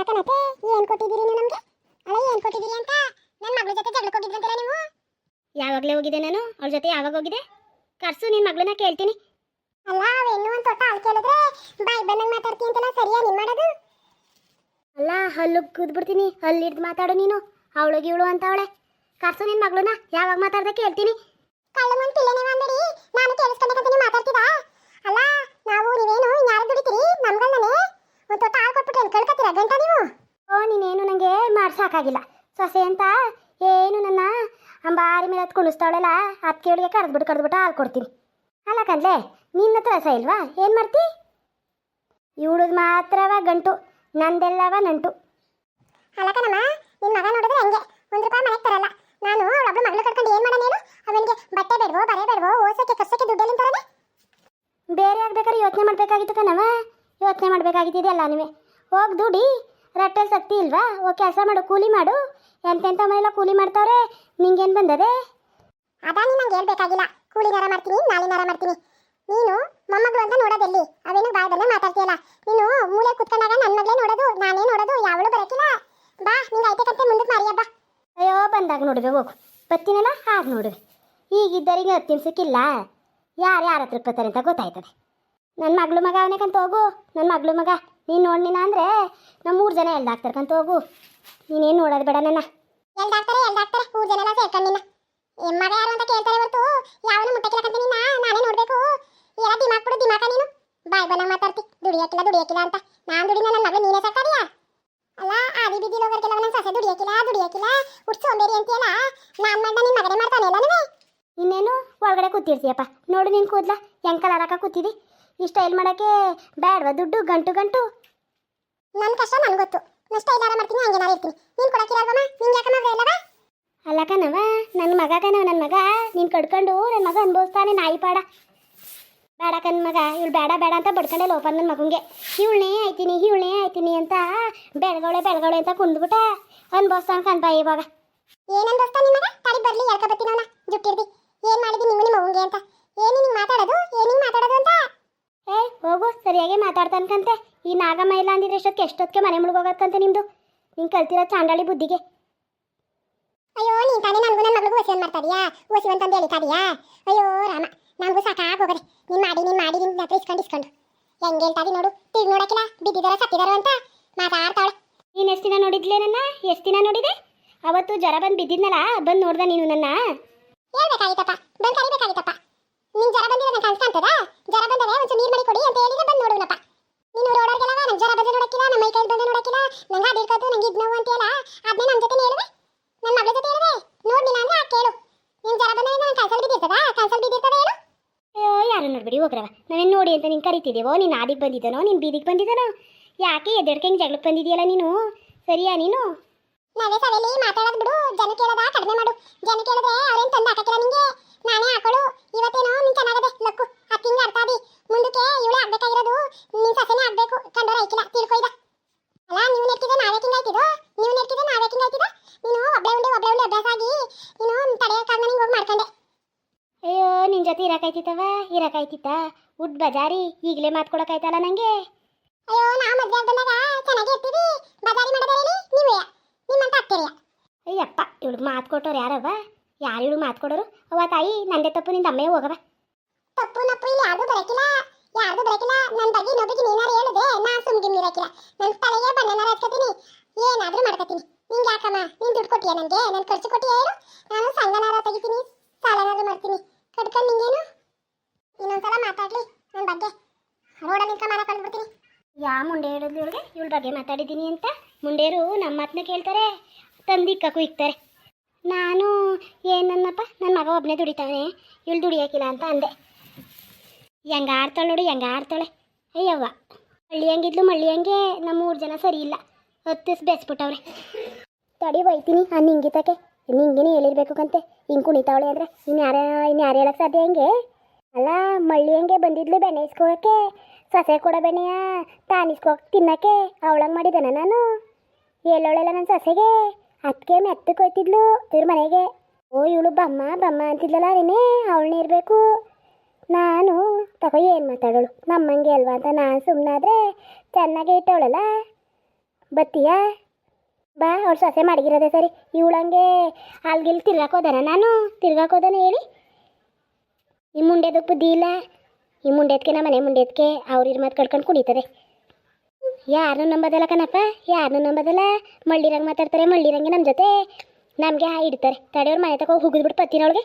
ಅಲ್ಲ ಕಣತೆ ಏನ್ ಕೊಟ್ಟಿದ್ದೀರಿ ನೀವು ನಮಗೆ? ಅಲ್ಲ ಏನು ಕೊಟ್ಟಿದ್ದೀರಿ ಅಂತ? ನನ್ನ ಮಗಳ ಜೊತೆ ಜಗಳಕ್ಕೆ ಹೋಗಿದ್ರಂತಲ್ಲ ನೀವು? ಯಾವಾಗಲೇ ಹೋಗಿದೆ ನಾನು, ಅವಳ ಜೊತೆ ಯಾವಾಗ ಹೋಗಿದೆ ಕರ್ಸು ನಿನ್ನ ಮಗಳನ್ನ ಕೇಳ್ತೀನಿ. ಅಲ್ಲ ಅವೇನು ಅಂತ ತೊಟ್ಟ ಹಾಲು ಕೇಳಿದ್ರೆ ಬಾಯ್ ಬಂದಂಗೆ ಮಾತಾಡ್ತೀನಿ ಅಂತಲ್ಲ, ಸರಿಯಾ ನಿನ್ ಮಾಡೋದು? ಅಲ್ಲ ಹಲ್ಲು ಕೂದ್ಬಿಡ್ತೀನಿ, ಹಲ್ಲು ಹಿಡ್ದು ಮಾತಾಡು ನೀನು ಅವಳಿಗೆ ಇವಳು ಅಂತ ಅವಳೆ. ಕರ್ಸು ನಿನ್ನ ಮಗಳನ್ನ, ಯಾವಾಗ ಮಾತಾಡ್ದೆ ಕೇಳ್ತೀನಿ. ಕಳ್ಳ ಮುಂದ್ ಪಿಲ್ಲೆನೇ ಬಂದಿರಿ ನಾನು ಕೇಳಿಸ್ಕೊಂಡಂತ ನೀವು ಮಾತಾಡ್ತಿದಾ ಅಲ್ಲ, ನಾವು ನೀವೇನು ಯಾರು ದುಡಿತೀರಿ? ನಮ್ಗಲ್ಲನೆ? ಒಂದು ತೋಟ ಹಾಲು ಕೊಟ್ಬಿಟ್ಟು ಏನು ಕಳ್ಕೊತೀರಾ ಗಂಟ ನೀವು? ಓ ನೀನೇನು ನನಗೆ ಮಾಡ್ಸಾಕಾಗಿಲ್ಲ ಸೊಸೆ ಅಂತ ಏನು ನನ್ನ ಅಂಬಾರಿ ಮೇಲೆ ಹತ್ತು ಕುಣಿಸ್ತಾವಳೆಲ್ಲ ಅದಕ್ಕೆ ಕೇಳಿಗೆ ಕರೆದ್ಬಿಟ್ಟು ಕರೆದ್ಬಿಟ್ಟು ಹಾಲು ಕೊಡ್ತೀನಿ. ಅಲ್ಲ ಕಂದ್ಲೆ ನಿನ್ನ ಹತ್ರ ರಸ ಇಲ್ವಾ? ಏನು ಮಾಡ್ತಿ? ಇವಳದು ಮಾತ್ರವ ಗಂಟು ನಂದೆಲ್ಲವ ನಂಟು. ಅಲ್ಲ ಕಣಮ್ಮ ನಿನ್ ಮಗ ನೋಡಿದ್ರೆ ಹಂಗೆ ಒಂದು ರೂಪಾಯಿ ಮನೆಗೆ ತರಲ್ಲ. ನಾನು ಅವಳೊಬ್ಳು ಮಗಳು ಕಟ್ಕೊಂಡು ಏನು ಮಾಡೋಣ ಅವನಿಗೆ ಬಟ್ಟೆ ಬೇಡವೋ ಬರೆ ಬೇಡವೋ ಓಸಕ್ಕೆ ಕಸಕ್ಕೆ ದುಡ್ಡೆಲ್ಲಿ ತರಲ್ಲ ಬೇರೆ ಆಗ್ಬೇಕಾದ್ರೆ ಯೋಚನೆ ಮಾಡಬೇಕಾಗಿತ್ತು ಕಣವ ಯೋಚನೆ ಮಾಡಬೇಕಾಗಿದ್ದಿದೆಯಲ್ಲ ನೀವೇ? ಹೋಗಿ ದುಡಿ ರಟ್ಟಲ್ಲಿ ಸಕ್ತಿ ಇಲ್ವಾ? ಓಕೆ ಕೆಲಸ ಮಾಡು ಕೂಲಿ ಮಾಡು. ಎಂತೆಂಥ ಮನೆಲ್ಲ ಕೂಲಿ ಮಾಡ್ತಾವ್ರೆ? ನಿಂಗೇನು ಬಂದದೆ? ಅದಾನಿ ನಂಗೆ ಹೇಳ್ಬೇಕಾಗಿಲ್ಲ. ಕೂಲಿನಾರ ಮಾಡ್ತೀನಿ ನಾಳಿನಾರ ಮಾಡ್ತೀನಿ. ನೀನು ಮೊಮ್ಮಗಳು ಅಂತ ನೋಡೋದೆಲ್ಲಿ? ಅವೇನು ಬಾಯದಲ್ಲೇ ಮಾತಾಡ್ತೀಯಲ್ಲ. ನೀನು ಮೂಲೆ ಕುತ್ಕೊಂಡಾಗ ನನ್ನ ಮಗಳೇ ನೋಡೋದು ನಾನೇ ನೋಡೋದು ಯಾವಳು ಬರಕಿಲ್ಲ. ಬಾ ನಿಂಗೆ ಐತೆ ಮುಂದಕ್ಕೆ ಮಾರಿಯ ಬಾ. ಅಯ್ಯೋ ಬಂದಾಗ ನೋಡುವೆ ಹೋಗು. ಬತ್ತೀನಲ್ಲ ಹಾಗೆ ನೋಡುವೆ. ಈಗಿದ್ದರಿಗೆ ಹತ್ತು ನಿಮಿಷಕ್ಕಿಲ್ಲ. ಯಾರು ಯಾರ ಹತ್ರ ಬರ್ತಾರೆ ಅಂತ ಗೊತ್ತಾಯ್ತದೆ. ನನ್ನ ಮಗಳು ಮಗ ಅವನೇಕಂತ ಹೋಗು. ನನ್ನ ಮಗಳು ಮಗ. ನೀನು ನೋಡಿನ ಅಂದರೆ ನಮ್ಮ ಮೂರು ಜನ ಎಲ್ದಾಗ್ತಾರ್ಕಂತ ಹೋಗು. ನೀನೇನು ನೋಡೋದು ಬೇಡ ನನ್ನ. ಎಲ್ ಡಾಕ್ಟರ್ ಮೂರು ಜನ ಎಲ್ಲ ಸೇರ್ಕೊಂಡು ನಿನ್ನ ಮಗ ಯಾರು ಅಂತ ಕೇಳ್ತಾರೆ ಹೊರತು. ಯಾವನು ಮುಟ್ಟಕ್ಕಿಲ್ಲ ನಿನ್ನ ನಾನೇ? ನೋಡ್ಬೇಕು. ಎಲ್ಲ ದಿಮಾಕ್ ಬಿಡು ದಿಮಾಕ ನೀನು. ಬಾಯ್ ಬಂದಂಗ್ ಮಾತಾಡ್ತಿ. ದುಡಿಯಕ್ಕಿಲ್ಲ ದುಡಿಯಕ್ಕಿಲ್ಲ ಅಂತ. ನಾನು ದುಡಿನ ನನ್ನ ಮಗಳು ನೀನೇ ಸಾಕಾರಿಯಾ ಅಲ್ಲ ಆದಿ ಬಿದ್ದಿ ಹೋಗೋರ್ಗೆಲ್ಲ ನನ್ನ ಸೊಸೆ ದುಡಿಯಕ್ಕಿಲ್ಲ ದುಡಿಯಕ್ಕಿಲ್ಲ. ಹುಟ್ಟು ಸೋಂಬೇರಿ ಅಂತೀಯಲ್ಲ. ನಾನ್ ಮಾಡ್ದ ನಿನ್ ಮಗನೇ ಮಾಡ್ತಾನೆ ಎಲ್ಲನೂ ಇನ್ನೇನು? ಒಳಗಡೆ ಕೂತಿರ್ತೀಯಪ್ಪ. ನೋಡು ನೀನ್ ಕೂದ್ಲ. ಹೆಂಗ್ ಕಲರಕ ಕೂತಿದಿ. ಈ ಸ್ಟೈಲ್ ಮಾಡೋಕ್ಕೆ ಬೇಡವಾ ದುಡ್ಡು ಗಂಟು ಗಂಟು? ನನ್ನ ಕಷ್ಟ ನನಗೆ ಗೊತ್ತು. ನಾ ಸ್ಟೈಲಾರ ಮಾಡ್ತೀನಿ ಹಂಗೇನಾರ ಇರ್ತೀನಿ. ನೀನು ಕೊಡಕ್ಕಿರಲ್ವಮ್ಮ ನಿಂಗೆ ಯಾಕೆ ಮಗ ಇಲ್ಲವಾ? ಅಲ್ಲ ಕಣವ ನನ್ನ ಮಗ ಕಣವ ನನ್ನ ಮಗ. ನೀನು ಕಡ್ಕೊಂಡು ನನ್ನ ಮಗ ಅನುಭವಿಸ್ತಾನೆ ನಾಯಿ ಪಾಡ. ಬೇಡ ಕನ್ ಮಗ ಇವಳು ಬೇಡ ಬೇಡ ಅಂತ ಬಡ್ಕೊಂಡೆ ಲೋಪ ನನ್ನ ಮಗಂಗೆ. ಇವಳನೇ ಆಯ್ತೀನಿ ಇವಳನೇ ಆಯ್ತೀನಿ ಅಂತ ಬೆಳಗವಳೆ ಬೆಳಗವಳೆ ಅಂತ ಕುಂದ್ಬಿಟ್ಟ ಅನ್ಭವಿಸ್ತಾನೆ ಬಾಯಿ ಇವಾಗ. ದೋಸ್ತ ನಿಮ್ಮ ಮಗ? ತಡಿ ಬರ್ಲಿ ಎಳ್ಕ ಬತ್ತೀನಿ ಅವನ. ಜುಟ್ಟಿರ್ದಿ. ಏನು ಮಾಡಿದಿ ನಿಮ್ಮ ನಿಮ್ಮ ಮಗುಂಗೆ ಅಂತ? ಏನು ನಿಂಗೆ ಮಾತಾಡೋದು? ಏನ್ ಹಿಂಗ್ ಹೋಗು ಸರಿಯಾಗಿ ಮಾತಾಡ್ತಾನ್ಕಂತೆ? ಈ ನಾಗಮ್ಮ ಇಲ್ಲ ಅಂದಿದ್ರೆ ಎಷ್ಟೊತ್ತಿಗೆ ಎಷ್ಟೊತ್ತಿಗೆ ಮನೆ ಮುಳುಗೋಗತ್ತಂತೆ ನಿಮ್ಮದು ನೀನು ಕಲ್ತಿರೋ ಚಾಂಡಾಳಿ ಬುದ್ಧಿಗೆ. ಅಯ್ಯೋ ನೀನು ತಾನೇ ನನಗೂ ನನ್ನ ಮಗಳಿಗೂ ಒಸಿ ಮಾಡ್ತಾ ಇದೀಯಾ? ತಂದು ಹೇಳಿ ಹೇಳಿತಾ ಇದೀಯಾ? ಅಯ್ಯೋ ರಾಮ ನನಗೂ ಸಾಕು ಹೋಗದೆ. ನೀನು ಮಾಡಿ ನೀನು ಮಾಡಿ ನಿಮ್ಮ ಹತ್ರ ಇಸ್ಕೊಂಡು ಇಸ್ಕೊಂಡು. ಹೆಂಗೆ ಹೇಳ್ತಾ ಇದೀನಿ ನೋಡು ತಿಳಿ ನೋಡಕ್ಕಿಲ್ಲ ಬಿದ್ದಿದಾರ ಸತ್ತಿದಾರ ಅಂತ ಮಾತಾಡ್ತಾಳೆ ನೀನು ಎಷ್ಟು ದಿನ ನೋಡಿದ್ಲೇ ನನ್ನ? ಎಷ್ಟು ದಿನ ನೋಡಿದೆ? ಅವತ್ತು ಜ್ವರ ಬಂದು ಬಿದ್ದಿದ್ನಲ್ಲ ಬಂದು ನೋಡ್ದೆ ನೀನು ನನ್ನ ಹೇಳ್ಬೇಕಾಗಿತ್ತಪ್ಪ ಬಂದ್ ಕರಿಬೇಕಾಗಿತ್ತಪ್ಪ ನಿನ್ ಜ್ವರ ಬಂದಿದೆ ನಂಗೆ ಕಾಣಿಸ್ತಾಂತದ ಜ್ವರ ಬಂದವೆ ಒಂಚೂರು ನೀರ್ ಮಾಡಿ ಕೊಡಿ ಅಂತ ಹೇಳಿದ್ರೆ ಬಂದು ನೋಡುನಪ್ಪ ನೀನು ರೋಡರ್ಗೆಲ್ಲ ನನ್ ಜ್ವರ ಬಂದು ನೋಡಕ್ಕಿಲ್ಲ ನಮ್ಮ ಮೈ ಕೈ ಬಂದು ನೋಡಕ್ಕಿಲ್ಲ ನಂಗೆ ಅದಿರ್ಕೋತು ನಂಗೆ ಇದ್ ನೋವು ಅಂತೆಲ್ಲ ಅದನ್ನೇ ನಮ್ಮ ಜೊತೆ ಹೇಳುವೆ ನನ್ನ ಮಗಳ ಜೊತೆ ಹೇಳುವೆ ನೋಡ್ಲಿಲ್ಲ ಅಂದ್ರೆ ಆ ಕೇಳು ನಿನ್ ಜ್ವರ ಬಂದ್ರೆ ನಾನು ಕನ್ಸಲ್ ಬಿದ್ದಿರ್ತದ ಕನ್ಸಲ್ ಬಿದ್ದಿರ್ತದ ಹೇಳು ಅಯ್ಯೋ ಯಾರು ನೋಡ್ಬಿಡಿ ಹೋಗ್ರವ? ನಾವೇನು ನೋಡಿ ಅಂತ ನೀನು ಕರಿತಿದ್ದೇವೋ ನೀನು ಆದಿಗೆ ಬಂದಿದ್ದಾನೋ? ನೀನು ಬೀದಿಗೆ ಬಂದಿದ್ದಾನೋ? ಯಾಕೆ ಎದ್ದಡ್ಕೆ ಹಿಂಗೆ ಜಗಳಕ್ಕೆ ಬಂದಿದೆಯಲ್ಲ ನೀನು? ಸರಿಯಾ ನೀನು? ನಾವೇ ಸವೆಲಿ ಮಾತಾಡೋದು ಬಿಡು. ಜನ ಕೇಳೋದ ಕಡಿಮೆ ಮಾಡು. ಜನ ಕೇಳಿದ್ರೆ ಅವ್ರೇನು ತಂದು ಹಾಕಿಲ್ಲ ನಿಂಗೆ ನಾನೇ ಹಾಕೊಳ್ಳು ಇವತ್ತೇನೋ ನಿನ್ ಚೆನ್ನಾಗದೆ ಲಕ್ಕು ಅಕ್ಕಿಂಗೆ ಅರ್ಥ ಆದಿ ಮುಂದಕ್ಕೆ ಇವಳೇ ಆಗ್ಬೇಕಾಗಿರೋದು ನಿನ್ ಸಸನೇ ಆಗ್ಬೇಕು ಕಂಡೋರ ಐಕಿಲ್ಲ ತಿಳ್ಕೊಯ್ದ ಅಲ್ಲ ನೀವು ನೆಟ್ಟಿದೆ ನಾವೇ ಕಿಂಗ್ ಆಯ್ತಿದ್ದು ನೀವು ನೆಟ್ಟಿದೆ ನಾವೇ ಕಿಂಗ್ ಆಯ್ತಿದ ನೀನು ಒಬ್ಳೆ ಉಂಡೆ ಒಬ್ಳೆ ಉಂಡೆ ಅಭ್ಯಾಸ ಆಗಿ ನೀನು ತಡೆಯೋಕ್ಕಾಗ ನಿಂಗೆ ಹೋಗಿ ಮಾಡ್ಕೊಂಡೆ ಅಯ್ಯೋ ನಿನ್ನ ಜೊತೆ ಇರಕಾಯ್ತಿತ್ತ ಉಡ್ ಬಜಾರಿ ಈಗಲೇ ಮಾತ್ಕೊಳಕಾಯ್ತಲ್ಲ ನನಗೆ ಅಯ್ಯೋ ನಾ ಮದ್ವೆ ಬಂದಾಗ ಚೆನ್ನಾಗಿ ಇರ್ತೀವಿ. ಬಜಾರಿ ಮಾಡೋದೇಳಿ ನೀವೇ? ನಿಮ್ಮಂತ ಆಗ್ತೀರಿಯ ಅಯ್ಯಪ್ಪ ಇವಳು ಮಾತು ಕೊಟ್ಟವ್ರು ಯಾರವ್ವ? ಯಾರು ಇವಳು ಮಾತು ಕೊಡೋರು ಅವ್ವ ತಾಯಿ ನಂದೇ ತಪ್ಪು ನಿಂದ ಅಮ್ಮೇ ಹೋಗವ ತಪ್ಪು ನಪ್ಪು ಇಲ್ಲಿ ಯಾರ್ದು ಬರಕಿಲ್ಲ ಯಾರ್ದು ಬರಕಿಲ್ಲ ನನ್ನ ಬಗ್ಗೆ ಇನ್ನೊಬ್ರಿಗೆ ನೀನಾರು ಹೇಳಿದ್ರೆ ನಾ ಸುಮ್ಗೆ ಇರಕಿಲ್ಲ. ನನ್ನ ತಲೆಗೆ ಬಣ್ಣನಾರ ಹಚ್ಕೋತೀನಿ ಏನಾದರೂ ಮಾಡ್ಕೋತೀನಿ. ನಿಂಗೆ ಯಾಕಮ್ಮ? ನೀನು ದುಡ್ಡು ಕೊಟ್ಟಿಯಾ ನನಗೆ ನಾನು ಖರ್ಚು ಕೊಟ್ಟಿಯಾ ಹೇಳು ನಾನು ಸಂಘನಾರ ತೆಗಿತೀನಿ. ಸಾಲನಾದ್ರೂ ಮಾಡ್ತೀನಿ. ಕಟ್ಕೊಂಡು ನಿಂಗೇನು? ಇನ್ನೊಂದ್ಸಲ ಮಾತಾಡ್ಲಿ ನನ್ನ ಬಗ್ಗೆ. ರೋಡಲ್ಲಿ ನಿಂತ್ಕೊಂಡು ಮಾತಾಡ್ಕೊಂಡು ಬಿಡ್ತೀನಿ ಯಾ ಮುಂಡೆ ಹೇಳಿದ್ಲು ಇವಳಿಗೆ ಇವಳ ಬಗ್ಗೆ ಮಾತಾಡಿದ್ದೀನಿ ಅಂತ ಮುಂಡೇರು ನಮ್ಮ ಮಾತನ್ನ ಕೇಳ್ತಾರೆ ತಂದಿಕ್ಕಕ್ಕೂ ಇಕ್ತಾರೆ. ನಾನು ಏನನ್ನಪ್ಪ ನನ್ನ ಮಗ ಒಬ್ಬನೇ ದುಡಿತಾವನೆ ಇವಳು ದುಡಿಯೋಕಿಲ್ಲ ಅಂತ ಅಂದೆ. ಹೆಂಗ ಆಡ್ತಾಳೆ ನೋಡಿ, ಹೆಂಗ ಆಡ್ತಾಳೆ. ಅಯ್ಯವ್ವ, ಮಳ್ಳಿ ಹಂಗಿದ್ಲು, ಮಳ್ಳಿ ಹಂಗೆ? ನಮ್ಮ ಮೂರು ಜನ ಸರಿ ಇಲ್ಲ. ಹತ್ತಿಸ್ ಬೆಸ್ಬಿಟ್ಟವ್ರೆ. ತಡಿ ಬೈತೀನಿ ಆ ನಿಂಗಿತಕ್ಕೆ. ನಿಂಗೇನೆ ಹೇಳಿರ್ಬೇಕು ಕಂತೆ. ಹಿಂಗೆ ಕುಣಿತಾವಳೆ ಅಂದರೆ ಇನ್ನು ಯಾರ ಇನ್ನು ಯಾರು ಹೇಳಕ್ಕೆ ಸಾಧ್ಯ ಹೆಂಗೆ? ಅಲ್ಲ ಮಳ್ಳಿ ಹಂಗೆ ಬಂದಿದ್ಲು ಬೆಣ್ಣೆ ಇಸ್ಕೋಕೆ ಸೊಸೆ ಕೊಡ ಬೆಣ್ಣೆಯ ತಾನಿಸ್ಕೋಕ್ ತಿನ್ನಕ್ಕೆ. ಅವಳಂಗೆ ಮಾಡಿದ್ದಾನ ನಾನು. ಎಲ್ಲೋಳೆಲ್ಲ ನನ್ನ ಸೊಸೆಗೆ. ಅದಕ್ಕೆ ಮೆತ್ತಕ್ಕೆ ಹೋಯ್ತಿದ್ಲು ಇವ್ರ ಮನೆಗೆ. ಓ, ಇವಳು ಬಮ್ಮ ಬಮ್ಮ ಅಂತಿದ್ಲಲ್ಲ ನೀನೇ ಅವಳನ್ನೇ ಇರಬೇಕು. ನಾನು, ತಗೋ, ಏನು ಮಾತಾಡೋಳು? ನಮ್ಮಂಗೆ ಅಲ್ವಾ ಅಂತ ನಾನು ಸುಮ್ಮನಾದ್ರೆ ಚೆನ್ನಾಗಿ ಇಟ್ಟವಳಲ್ಲ. ಬತ್ತೀಯಾ? ಬಾ, ಅವ್ಳು ಸೊಸೆ ಮಡಗಿರೋದೆ ಸರಿ. ಇವಳಂಗೆ ಅಲ್ಗಿಲ್ ತಿರ್ಗಾಕೋದಾನ ನಾನು? ತಿರ್ಗಾಕೋದಾನ ಹೇಳಿ. ಈ ಮುಂಡೆದು ಬುದ್ಧಿ ಇಲ್ಲ. ಈ ಮುಂಡೆದ್ಕೆ ನಮ್ಮ ಮನೆ ಮುಂಡೆದ್ಕೆ ಅವ್ರ ಇರ್ ಮಾತು ಕಡ್ಕೊಂಡು ಕುಡಿತಾರೆ ಯಾರನ್ನು ನಂಬೋದಲ್ಲ ಕಣಪ್ಪ ಯಾರನ್ನೂ ನಂಬೋದಲ್ಲ. ಮಳ್ಳಿರಂಗೆ ಮಾತಾಡ್ತಾರೆ, ಮಳ್ಳಿರಂಗೆ ನಮ್ಮ ಜೊತೆ. ನಮಗೆ ಇಡ್ತಾರೆ. ತಡೆಯವ್ರ ಮನೆ ತಗೋ ಹುಗಿದ್ಬಿಟ್ಟು ಪತ್ತಿನವಳಿಗೆ